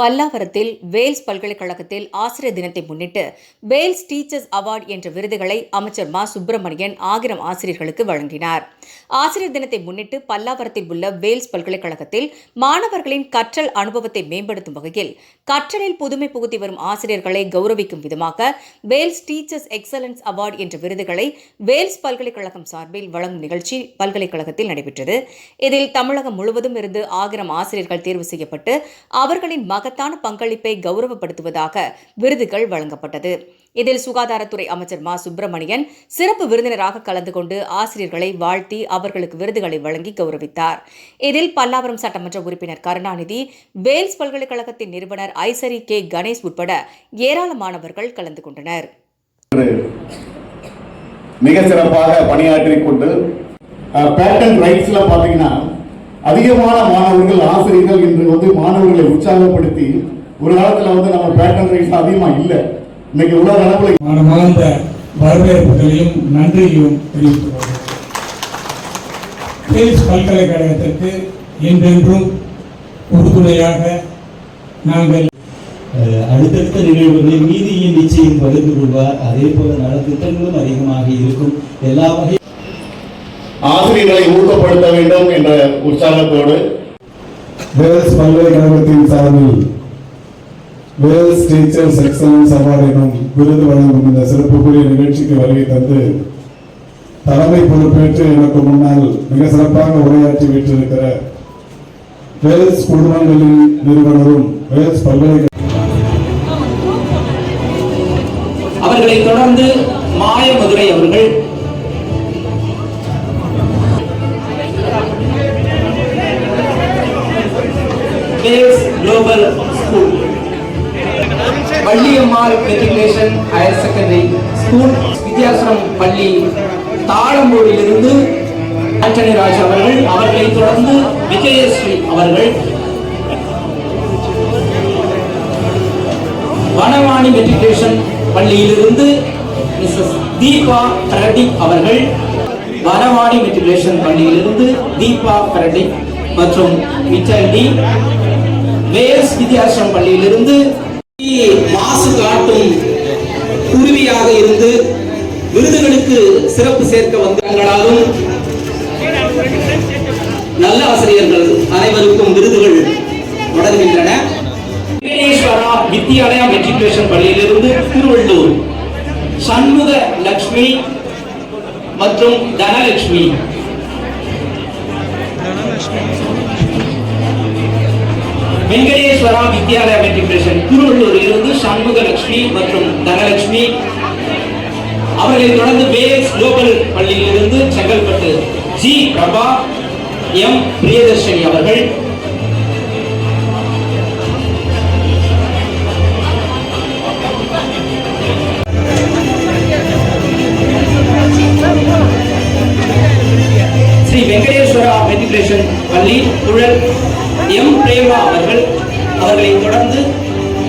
பல்லாவரத்தில் வேல்ஸ் பல்கலைக்கழகத்தில் ஆசிரியர் தினத்தை முன்னிட்டு வேல்ஸ் டீச்சர்ஸ் அவார்டு என்ற விருதுகளை அமைச்சர் மா. சுப்பிரமணியன் ஆகிரம் ஆசிரியர்களுக்கு வழங்கினார். ஆசிரியர் தினத்தை முன்னிட்டு பல்லாவரத்தில் உள்ள வேல்ஸ் பல்கலைக்கழகத்தில் மாணவர்களின் கற்றல் அனுபவத்தை மேம்படுத்தும் வகையில் கற்றலில் புதுமை புகுத்தி வரும் ஆசிரியர்களை கௌரவிக்கும் விதமாக வேல்ஸ் டீச்சர்ஸ் எக்ஸலன்ஸ் அவார்டு என்ற விருதுகளை வேல்ஸ் பல்கலைக்கழகம் சார்பில் வழங்கும் நிகழ்ச்சி பல்கலைக்கழகத்தில் நடைபெற்றது. இதில் தமிழகம் முழுவதும் இருந்து ஆகிரம் ஆசிரியர்கள் தேர்வு செய்யப்பட்டு அவர்களின் மகத்தான பங்களிப்பை கௌரவப்படுத்துவதாக விருதுகள் வழங்கப்பட்டது. இதில் சுகாதாரத்துறை அமைச்சர் மா. சுப்பிரமணியன் சிறப்பு விருந்தினராக கலந்து கொண்டு ஆசிரியர்களை வாழ்த்தி அவர்களுக்கு விருதுகளை வழங்கி கௌரவித்தார். இதில் பல்லாவரம் சட்டமன்ற உறுப்பினர் கருணாநிதி வேல்ஸ் பல்கலைக்கழகத்தின் நிறுவனர் ஐசரி கே. கணேஷ் உட்பட ஏராளமானவர்கள் கலந்து கொண்டனர். மிக சிறப்பாக பணியாற்றிக் கொண்டு பேட்டன் ரைட்ஸ்ல பாத்தீங்கன்னா அதிகமான மாணவர்கள் ஆசிரியர்கள் இன்று வந்து மாணவர்களை உற்சாகப்படுத்தி ஒரு காலத்துல வந்து நம்ம பேட்டன் ரைட்ஸ் அதிகமா இல்ல. இன்னைக்கு உலக அளவுல மனமார்ந்த வரவேற்புகளையும் நன்றியையும் கேஸ் பல்கலைக்கழகத்திற்கு என்றென்றும் உறுதுணையாக நாங்கள் அஹ் அடுத்தடுத்த நிகழ்வுகளில் மீதியின் நிச்சயம் பகிர்ந்து கொள்வார். அதே போல நலத்திட்டங்களும் அதிகமாக இருக்கும். எல்லா வகை ஆசிரியர்களை ஊக்கப்படுத்த வேண்டும் என்ற உற்சாகத்தோடு வேல்ஸ் பல்கலைக்கழகத்தின் சார்பில் வேல்ஸ் டீச்சர்ஸ் எக்ஸலன்ஸ் அவார்டு எனும் விருது வழங்கும் இந்த சிறப்புக்குரிய நிகழ்ச்சிக்கு வருகை தந்து தலைமை பொறுப்பேற்று எனக்கு முன்னால் மிக சிறப்பாக உரையாற்றி விட்டிருக்கிற வேல்ஸ் குழுமங்களின் நிறுவனரும் வேல்ஸ் பல்கலைக்கழக அவர்களை தொடர்ந்து மாயமதுரை அவர்கள் Vels global school Valliammal matriculation higher secondary school Vidyasanam பள்ளி தாளம்பூரிலிருந்து ஆண்டனி ராஜ் அவர்கள் அவர்களை தொடர்ந்து விஜயஸ்ரீ அவர்கள் வனவாணி மெட்ரிகுலேஷன் பள்ளியிலிருந்து மிஸ்ஸஸ் தீபா பிரடிக் அவர்கள் வனவாணி மெட்ரிகுலேஷன் பள்ளியிலிருந்து தீபா பிரடிக் மற்றும் மிச்சல் டி மேல்ஸ் வித்யாசிரம் பள்ளியிலிருந்து மாசு காட்டும் குருவியாக இருந்து விருதுகளுக்கு சிறப்பு சேர்க்க வந்தவங்களாலும் நல்ல ஆசிரியர்கள் அனைவருக்கும் விருதுகள் தொடர்கின்றன வெங்கடேஸ்வரா வித்யாலயா மெட்ரிகுலேஷன் பள்ளியிலிருந்து திருவள்ளூர். சண்முக லட்சுமி மற்றும் தனலட்சுமி வெங்கடேஸ்வரா வித்யாலயா மெட்ரிகுலேஷன் திருவள்ளூரில் இருந்து சண்முக லட்சுமி மற்றும் தனலட்சுமி. அவர்களை தொடர்ந்து வேல்ஸ் குளோபல் பள்ளியிலிருந்து செங்கல்பட்டு ஜி பிரபா எம் பிரியதர்ஷினி அவர்கள். ஸ்ரீ வெங்கடேஸ்வரா மெட்ரிகுலேஷன் பள்ளி குழல் எம் பிரேமா அவர்கள் அவர்களை தொடர்ந்து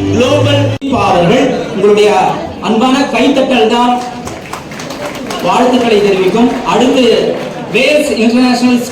குளோபல் அவர்கள் உங்களுடைய அன்பான கைத்தட்டல் தான் வாழ்த்துக்களை தெரிவிக்கும். அடுத்து வேல்ஸ் இன்டர்நேஷனல்